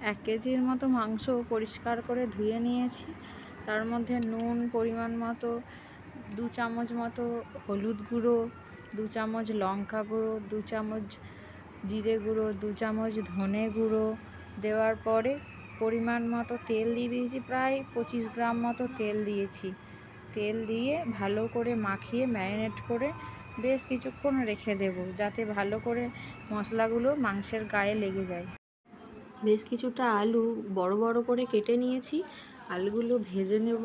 এক কেজির মতো মাংস পরিষ্কার করে ধুয়ে নিয়েছি। তার মধ্যে নুন, পরিমাণ মতো, দু চামচ মতো হলুদ গুঁড়ো, দু চামচ লঙ্কা গুঁড়ো, দু চামচ জিরে গুঁড়ো, দু চামচ ধনে গুঁড়ো দেওয়ার পরে পরিমাণ মতো তেল দিয়ে দিয়েছি, প্রায় পঁচিশ গ্রাম মতো তেল দিয়েছি। তেল দিয়ে ভালো করে মাখিয়ে ম্যারিনেট করে বেশ কিছুক্ষণ রেখে দেব, যাতে ভালো করে মশলাগুলো মাংসের গায়ে লেগে যায়। বেশ কিছুটা আলু বড় বড় করে কেটে নিয়েছি। আলুগুলো ভেজে নেব।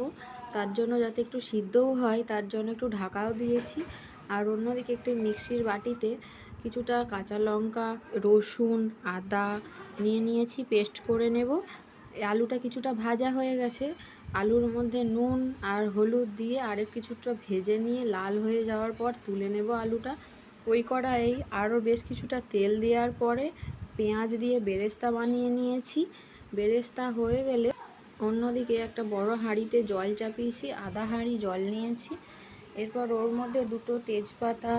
তার জন্য যাতে একটু সিদ্ধও হয়, তার জন্য একটু ঢাকাও দিয়েছি। আর অন্যদিকে একটু মিক্সির বাটিতে কিছুটা কাঁচা লঙ্কা, রসুন, আদা নিয়ে নিয়েছি, পেস্ট করে নেব। আলুটা কিছুটা ভাজা হয়ে গেছে। আলুর মধ্যে নুন আর হলুদ দিয়ে আরেক কিছুটা ভেজে নিয়ে লাল হয়ে যাওয়ার পর তুলে নেব আলুটা। ওই কড়াই আরও বেশ কিছুটা তেল দেওয়ার পরে পেঁয়াজ দিয়ে বেরেস্তা বানিয়ে নিয়েছি। বেরেস্তা হয়ে গেলে অন্যদিকে একটা বড় হাঁড়িতে জল চাপিয়েছি, আধা হাঁড়ি জল নিয়েছি। এরপর ওর মধ্যে দুটো তেজপাতা,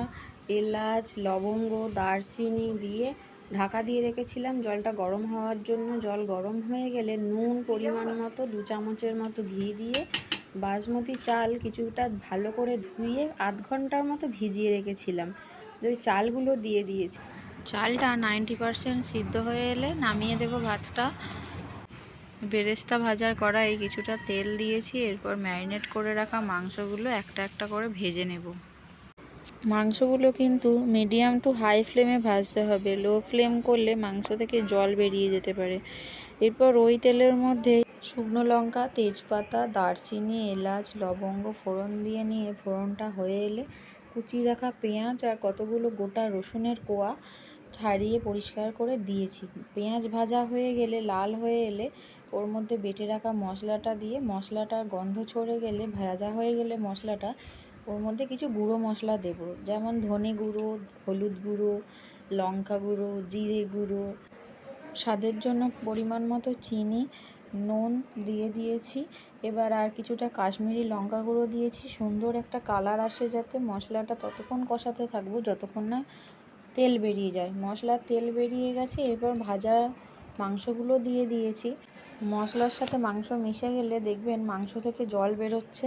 এলাচ, লবঙ্গ, দারচিনি দিয়ে ঢাকা দিয়ে রেখেছিলাম। জলটা গরম হওয়ার জন্য জল গরম হয়ে গেলে নুন পরিমাণ মতো, দু চামচের মতো ঘি দিয়ে বাসমতি চাল কিছুটা ভালো করে ধুয়ে আধ ঘণ্টার মতো ভিজিয়ে রেখেছিলাম। ওই চালগুলো দিয়ে দিয়েছি। চালটা নাইনটি পারসেন্ট সিদ্ধ হয়ে এলে নামিয়ে দেবো ভাতটা। বেরেস্তা ভাজার কড়াই কিছুটা তেল দিয়েছি, এরপর ম্যারিনেট করে রাখা মাংসগুলো একটা একটা করে ভেজে নেব। মাংসগুলো কিন্তু মিডিয়াম টু হাই ফ্লেমে ভাজতে হবে, লো ফ্লেম করলে মাংস থেকে জল বেরিয়ে যেতে পারে। এরপর ওই তেলের মধ্যে শুকনো লঙ্কা, তেজপাতা, দারচিনি, এলাচ, লবঙ্গ ফোড়ন দিয়ে নিয়ে ফোড়নটা হয়ে এলে কুচি রাখা পেঁয়াজ আর কতগুলো গোটা রসুনের কোয়া ছাড়িয়ে পরিষ্কার করে দিয়েছি। পেঁয়াজ ভাজা হয়ে গেলে, লাল হয়ে এলে ওর মধ্যে বেটে রাখা মশলাটা দিয়ে মশলাটার গন্ধ ছড়ে গেলে, ভাজা হয়ে গেলে মশলাটা, ওর মধ্যে কিছু গুঁড়ো মশলা দেব। যেমন ধনে গুঁড়ো, হলুদ গুঁড়ো, লঙ্কা গুঁড়ো, জিরে গুঁড়ো। স্বাদের জন্য পরিমাণ মতো চিনি, নুন দিয়ে দিয়েছি। এবার আর কিছুটা কাশ্মীরি লঙ্কা গুঁড়ো দিয়েছি। সুন্দর একটা কালার আসে যাতে মশলাটা ততক্ষণ কষাতে থাকব, যতক্ষণ না তেল বেরিয়ে যায়। মশলার তেল বেরিয়ে গেছে, এরপর ভাজা মাংসগুলো দিয়ে দিয়েছি। মশলার সাথে মাংস মিশে গেলে দেখবেন মাংস থেকে জল বেরোচ্ছে।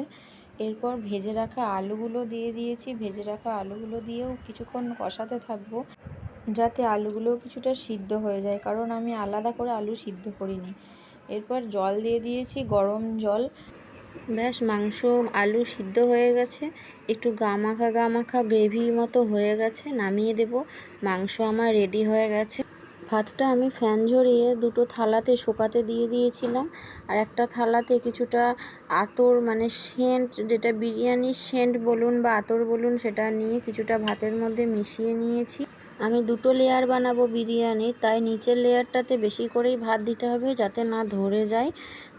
এরপর ভেজে রাখা আলুগুলো দিয়ে দিয়েছি। ভেজে রাখা আলুগুলো দিয়েও কিছুক্ষণ কষাতে থাকব, যাতে আলুগুলো কিছুটা সিদ্ধ হয়ে যায়। কারণ আমি আলাদা করে আলু সিদ্ধ করিনি। এরপর জল দিয়ে দিয়েছি, গরম জল। ব্যাস, মাংস, আলু সিদ্ধ হয়ে গেছে। একটু গামাখা গামাখা গ্রেভি মতো হয়ে গেছে, নামিয়ে দেব। মাংস আমার রেডি হয়ে গেছে। ভাতটা আমি ফ্যান ঝরিয়ে দুটো থালাতে শোকাতে দিয়ে দিয়েছিলাম। আর একটা থালাতে কিছুটা আতর মানে সেন্ট, যেটা বিরিয়ানির সেন্ট বলুন বা আতর বলুন, সেটা নিয়ে কিছুটা ভাতের মধ্যে মিশিয়ে নিয়েছি। আমি দুটো লেয়ার বানাবো বিরিয়ানির তাই নিচের লেয়ারটাতে বেশি করেই ভাত দিতে হবে যাতে না ধরে যায়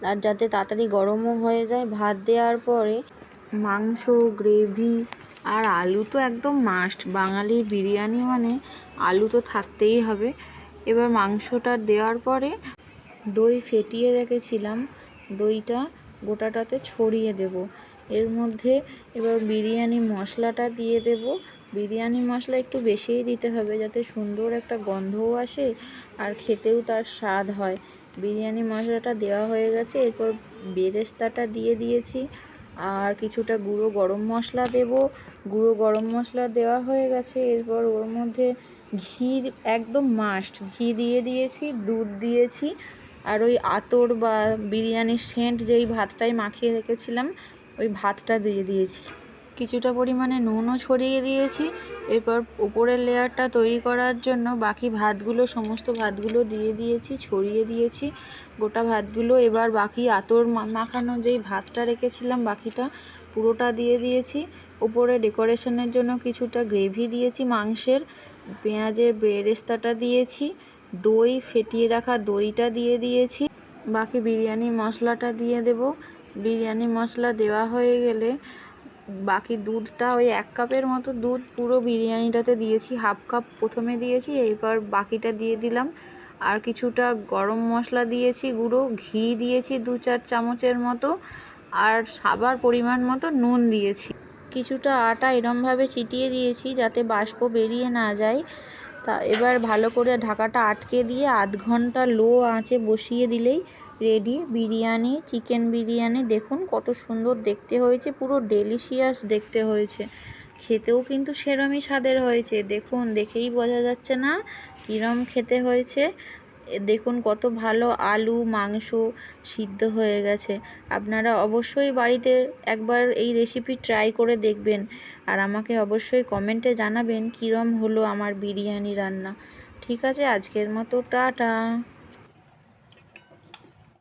আর যাতে তাড়াতাড়ি গরমও হয়ে যায়। ভাত দেওয়ার পরে মাংস গ্রেভি আর আলু তো একদম মাস্ট বাঙালি বিরিয়ানি মানে আলু তো থাকতেই হবে। এবার মাংসটা দেওয়ার পরে দই ফেটিয়ে রেখেছিলাম। দইটা গোটাটাতে ছড়িয়ে দেব। এর মধ্যে এবার বিরিয়ানি মশলাটা দিয়ে দেব। বিরিয়ানি মশলা একটু বেশিই দিতে হবে যাতে সুন্দর একটা গন্ধও আসে আর খেতেও তার স্বাদ হয়। বিরিয়ানি মশলাটা দেওয়া হয়ে গেছে, এরপর বেরেস্তাটা দিয়ে দিয়েছি। আর কিছুটা গুঁড়ো গরম মশলা দেব। গুঁড়ো গরম মশলা দেওয়া হয়ে গেছে, এরপর ওর মধ্যে ঘি একদম মাস্ট ঘি দিয়ে দিয়েছি, দুধ দিয়েছি, আর ওই আতর বা বিরিয়ানির সেন্ট যেই ভাতটায় মাখিয়ে রেখেছিলাম, ওই ভাতটা দিয়ে দিয়েছি। কিছুটা পরিমাণে নুনও ছড়িয়ে দিয়েছি। এরপর উপরের লেয়ারটা তৈরি করার জন্য বাকি ভাতগুলো, সমস্ত ভাতগুলো দিয়ে দিয়েছি, ছড়িয়ে দিয়েছি। গোটা ভাতগুলো এবার বাকি আতর মাখানো যেই ভাতটা রেখেছিলাম বাকিটা পুরোটা দিয়ে দিয়েছি। উপরে ডেকোরেশনের জন্য কিছুটা গ্রেভি দিয়েছি, মাংসের পেঁয়াজের বেরেস্তাটা দিয়েছি, দই, ফেটিয়ে রাখা দইটা দিয়ে দিয়েছি। বাকি বিরিয়ানি মশলাটা দিয়ে দেব। বিরিয়ানি মশলা দেওয়া হয়ে গেলে বাকি দুধটা ওই এক কাপের মতো দুধ, পুরো বিরিয়ানিটাতে দিয়েছি, হাফ কাপ প্রথমে দিয়েছি, এরপর বাকিটা দিয়ে দিলাম। আর কিছুটা গরম মশলা দিয়েছি, গুঁড়ো, ঘি দিয়েছি দু চার চামচের মতো, আর সাবার পরিমাণ মতো নুন দিয়েছি। কিছুটা আটা এরমভাবে চিটিয়ে দিয়েছি যাতে বাষ্প বেরিয়ে না যায়। তা এবার ভালো করে ঢাকাটা আটকে দিয়ে আধ ঘণ্টা লো আঁচে বসিয়ে দিলেই রেডি বিরিয়ানি, চিকেন বিরিয়ানি। দেখুন কত সুন্দর দেখতে হয়েছে, পুরো ডেলিশিয়াস দেখতে হয়েছে। খেতেও কিন্তু সেরমই স্বাদের হয়েছে। দেখুন, দেখেই বোঝা যাচ্ছে না কীরম খেতে হয়েছে। দেখুন কত ভালো আলু, মাংস সিদ্ধ হয়ে গেছে। আপনারা অবশ্যই বাড়িতে একবার এই রেসিপি ট্রাই করে দেখবেন। আর আমাকে অবশ্যই কমেন্টে জানাবেন কীরম হলো আমার বিরিয়ানি রান্না। ঠিক আছে, আজকের মতো টাটা।